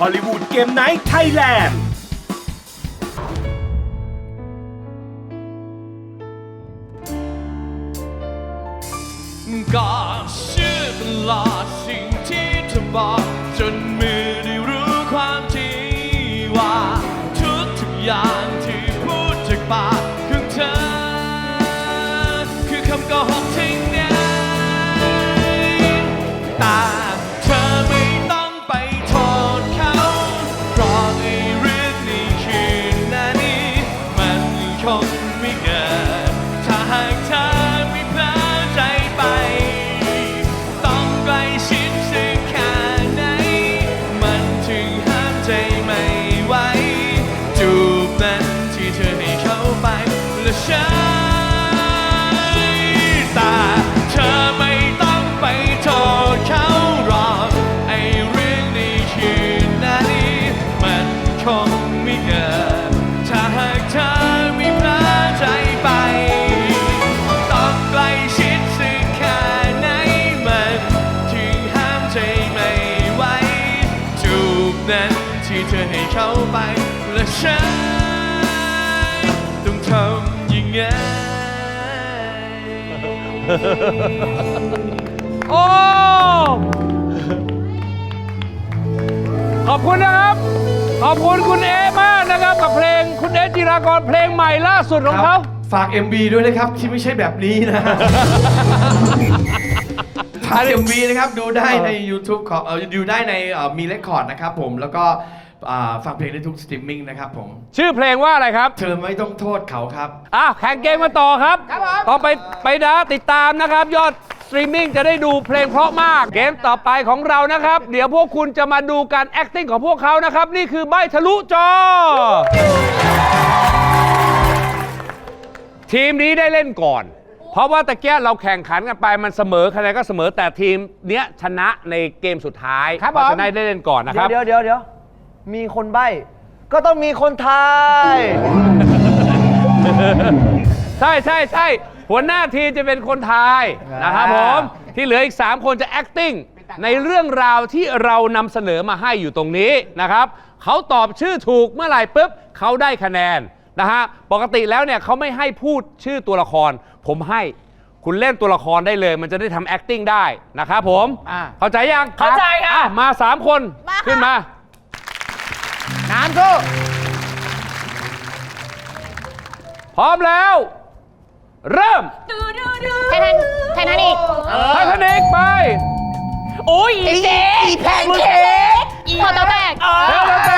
ฮอลลีวูดเกมไนท์ไทยแลนด์ก็เชื่อตลอดสิ่งที่เธอบอกจนมือได้รู้ความจริงว่าทุกทุกอย่าง เธอให้เขาไปและฉันต้องทำยังไง โอ้ ขอบคุณนะครับ ขอบคุณคุณเอมากนะครับ กับเพลงคุณเอจิรากรเพลงใหม่ล่าสุดของเขา ฝาก MV ด้วยนะครับที่ไม่ใช่แบบนี้นะฝาก MV นะครับ ดูได้ใน YouTube ของเออดูได้ในเอ่อมีเลคคอร์ดนะครับผมแล้วก็ อ่าฟังเพลงได้ทุกสตรีมมิ่งนะครับผม ชื่อเพลงว่าอะไรครับ เธอไม่ต้องโทษเขาครับ อะแข่งเกมมาต่อครับ ต่อไปไปนะติดตามนะครับ ยอดสตรีมมิ่งจะได้ดูเพลงเพราะมาก เกมต่อไปของเรานะครับ เดี๋ยวพวกคุณจะมาดูการ acting ของพวกเขานะครับ นี่คือใบทะลุจอ ทีมนี้ได้เล่นก่อน เพราะว่าตะเกียเราแข่งขันกันไปมันเสมอคะแนนก็เสมอแต่ทีมเนี้ยชนะในเกมสุดท้ายครับเพราะผม ฉะนั้นได้เล่นก่อนนะครับ เดี๋ยวเดี๋ยวเดี๋ยว มีคนใบ้ ก็ต้องมีคนทาย ใช่ใช่ใช่หัวหน้าทีมจะเป็นคนทายนะครับผม ที่เหลืออีก 3 คนจะ acting ในเรื่องราวที่เรานำเสนอมาให้อยู่ตรงนี้นะครับเขาตอบชื่อถูกเมื่อไหร่ปุ๊บเขาได้คะแนนนะฮะปกติแล้วเนี่ยเขาไม่ให้พูดชื่อตัวละคร ผมให้คุณเล่นตัวละครได้เลย มันจะได้ทำ acting ได้นะครับผมอ่าเข้าใจยังเข้าใจค่ะอ่มา 3 คนขึ้นมา น้ำสู้พร้อมแล้ว เริ่มไททันไททานิกไททานิกไปโอ้ยเจ๊อีแพนเค้กพอเตาแตกเร็วแล้วแต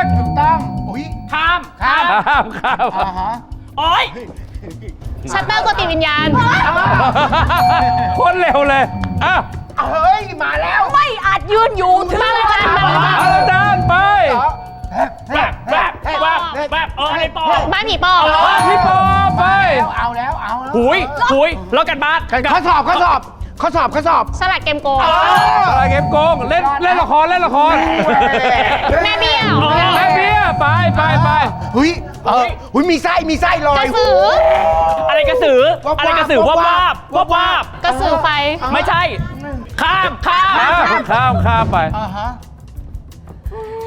กถูกต้องอุ้ยข้ามข้ามข้ามข้ามอ่าฮะโอ้ยชัตเตอร์กดติดวิญญาณคนเร็วเลยอะเฮ้ย มาแล้ว ไม่อาจยืนอยู่ถึงมาเลยกันมาเลยกันอาจารย์ไป แบบแบบแบบแบบเออไอ้ปอบ้านผีปอบพี่ปอไปเอาแล้วเอาแล้วหุยหุยแล้วกันบ้านข้อสอบข้อสอบข้อสอบข้อสอบสลัดเกมโกงอะไรเกมโกงเล่นเล่นละครเล่นละครแม่เบี้ยวแม่เบี้ยไปไปไปหุยเออหุยมีไส้มีไส้ลอยกระสืออะไรกระสืออะไรกระสือว่าบวาบ้าว่าบ้าบกระสือไฟไม่ใช่ข้ามข้ามข้ามข้ามข้ามไปอ่าฮะ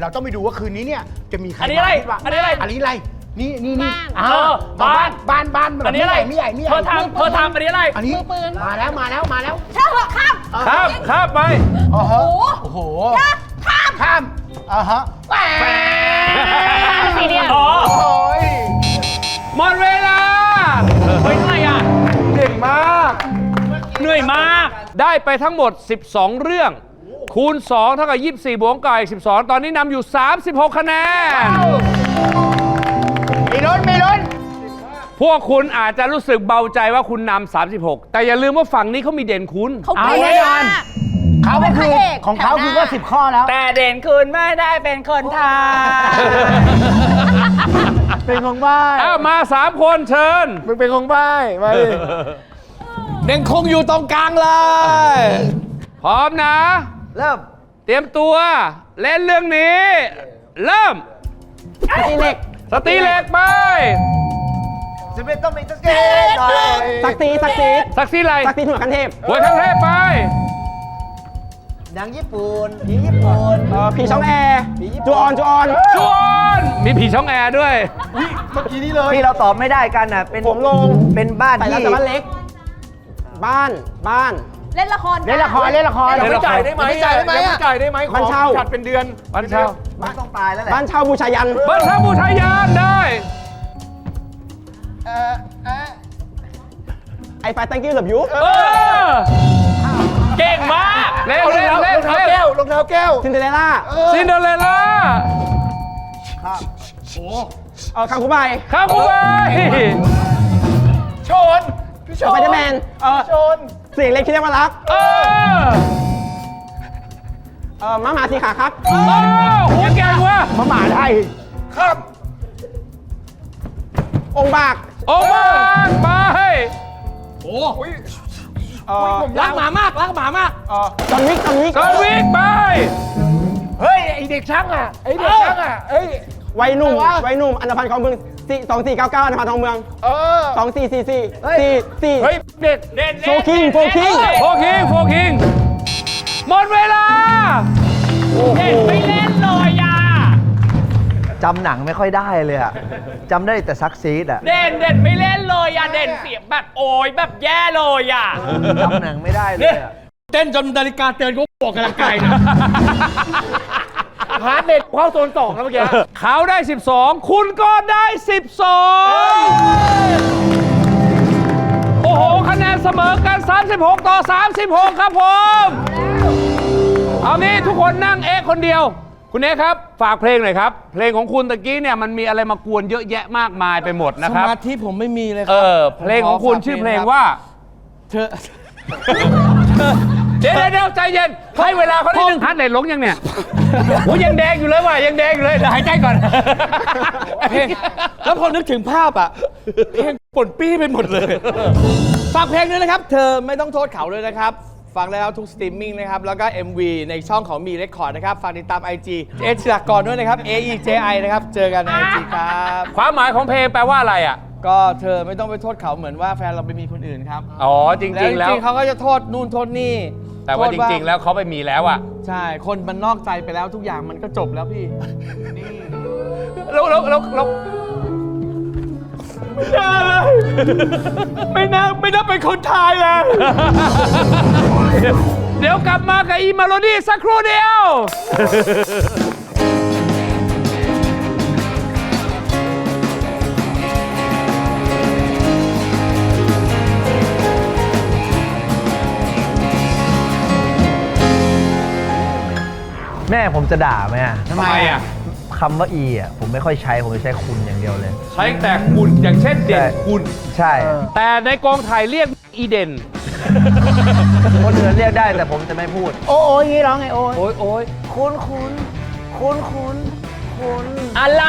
เฮ้ยเราต้องไปดูว่าคืนนี้เนี่ยจะมีใครอันนี้อะไรบ้างอันนี้อะไรอันนี้อะไร นี่นี่นี่บ้านอ่าเออบ้าน บ้านบ้านแบบอันนี้อะไรไม่ใหญ่ไม่ใหญ่เธไม่ใหญ่อทำเธอทำอันนี้อะไร อันนี้มือปืน มาแล้วมาแล้วมาแล้วช่างเหรอข้ามข้ามข้ามไปโอ้โหโอ้โหข้ามข้ามอ่าฮะแหวข้ามซีเรียสอ๋อโอ้ยหมดเวลาเฮ้ยอะไรอะเก่งมาก เหนื่อยมาก ได้ไปทั้งหมด 12 เรื่อง คูณ 2 เท่ากับ 24 บวกกับอีก12 ตอนนี้นำอยู่ 36 คะแนน มีลุ้นมีลุ้นพวกคุณอาจจะรู้สึกเบาใจว่าคุณนำ36 แต่อย่าลืมว่าฝั่งนี้เขามีเด่นคุณ เขาเก่งเอาแน่นอนมาก เขาก็คือเป็นพระเอกของเขาแถวหน้าคือก็สิบข้อแล้ว แต่เด่นคุณไม่ได้เป็นคนไทย เป็นของบ้านอ้าวมาสามคนเชิญ มึงเป็นของบ้านมาดิเด่นคงอยู่ตรงกลางเลย พร้อมนะ เริ่มเตรียมตัวเล่นเรื่องนี้ เริ่ม ตีเหล็กสตรีเหล็กไปจะเป็นต้องมีสักเกตหน่อยสักซีสักซีสักซีไรสักซีหัวคันเทพหัวทั้งเทพไปหนังญี่ปุ่นผีญี่ปุ่นเอ่อผีช่องแอร์ผีญี่ปุ่นจูออนจูออนชวนมีผีช่องแอร์ด้วยเมื่อกี้นี้เลยที่เราตอบไม่ได้กันน่ะเป็นผมลงเป็นบ้านใส่ที่แล้วแต่ว่าเล็ก บ้านบ้าน เล่นละครเล่นละครเล่นละครเล่นละครจ่ายได้ไหมจ่ายได้ไหมจ่ายได้ไหมบ้านเช่า จัดเป็นเดือนบ้านเช่าบ้านต้องตายแล้วแหละบ้านเช่าบูชายันบ้านเช่าบูชายันได้ เออเออไอไฟ thank you กับยูเออ เก่งมากเล่นรองเล่นเท้าเล่นรองเท้าเล่นแก้วรองเท้าแก้วซินเดอเรลล่าซินเดอเรลล่าเออคังคูไบข้าวคุไปชนพี่ ชสนไปเดอร์แมนเออชน เสียงเล็กที่เรียกว่ารัก เออเออม้าหมาสีขาครับเออโหแกงว่ะมาหมาไทยครับ องค์บากโอ้บ้านไปเออรักหมามากรักหมามากเออจอห์นวิกจอห์นวิกจอห์นวิกไป เฮ้ย ไอเด็กช่างอะ ไอเด็กช่างอะเอ้ยวัยหนุ่มอะไรวะวัยหนุ่มอันธพาลของเมือง สองสี่เก้าเก้าอันธพาลของเมืองเออสองสี่สี่สี่สี่สี่เฮ้ยเด็กเด่นโฟคิงโฟคิงโฟคิงโฟคิงหมดเวลาเด่นไม่เล่นเลยอะจำหนังไม่ค่อยได้เลยอะจำได้แต่ซักซีดอะเด่นเด่นไม่เล่นเลยอะเด่นเสียงแบบโอยแบบแย่เลยอะจำหนังไม่ได้เลยอะเต้นจนนาฬิกาเตือนก็บอกกำลังกายนะ ฮาร์ดเน็ตเข้าโซนสองแล้วเมื่อกี้เขาได้ 12 คุณก็ได้ 12 โอ้โห คะแนนเสมอกัน 36 ต่อ 36 ครับผม เอางี้ทุกคนนั่งเอ๊ะคนเดียว คุณเอ๊ะครับ ฝากเพลงหน่อยครับ เพลงของคุณตะกี้เนี่ยมันมีอะไรมากวนเยอะแยะมากมายไปหมดนะครับ สมาธิผมไม่มีเลยคเอรับอเพลงของคุณชื่อเพลงว่า เธอ เดี๋ยวเดี๋ยวเดี๋ยวใจเย็นให้เวลาเขาได้หนึ่งพันไหนลงยังเนี่ยโอ้ยยังแดงอยู่เลยว่ะยังแดงอยู่เลยเดี๋ยวหายใจก่อน เพลงแล้วพอนึกถึงภาพอะ เพลงป่นปี้ไปหมดเลยฝากเพลงด้วยนะครับ เธอไม่ต้องโทษเขาเลยนะครับ ฟังได้แล้วทุกสตรีมมิ่งนะครับ แล้วก็ MV ในช่องของมีเรคคอร์ดนะครับ ฝากติดตาม IG เอชลักกรด้วยนะครับ A E J I นะครับ เจอกันใน IG ครับ ความหมายของเพลงแปลว่าอะไรอะ ก็เธอไม่ต้องไปโทษเขาเหมือนว่าแฟนเราไปมีคนอื่นครับ อ๋อจริง ๆ แล้วจริงๆเขาก็จะโทษนู่นโทษนี่ แต่ว่าโทจษริง ๆ แล้วเขาไปมีแล้วอะใช่ คนมันนอกใจไปแล้วทุกอย่างมันก็จบแล้วพี่แล้วแล้วแล้วแล้วไม่น่าไม่น่าเป็นคนไทยเลย เดี๋ยวกลับมากับอีมาโลดี้สักครู่เดียว แม่ผมจะด่าไหมอะทำไมอะ คำว่าอีอะผมไม่ค่อยใช้ผมจะใช้คุณอย่างเดียวเลย ใช้แต่คุณอย่างเช่นเด่นใช่คุณ ใช่ แต่ในกองถ่ายเรียกอีเด่น คนอื่นเรียกได้แต่ผมจะไม่พูด โอ้โอ้ยงี้ร้องไงโอ้ยโอ้ยโอ้ยคุณคุณคุณคุณคุณอะไร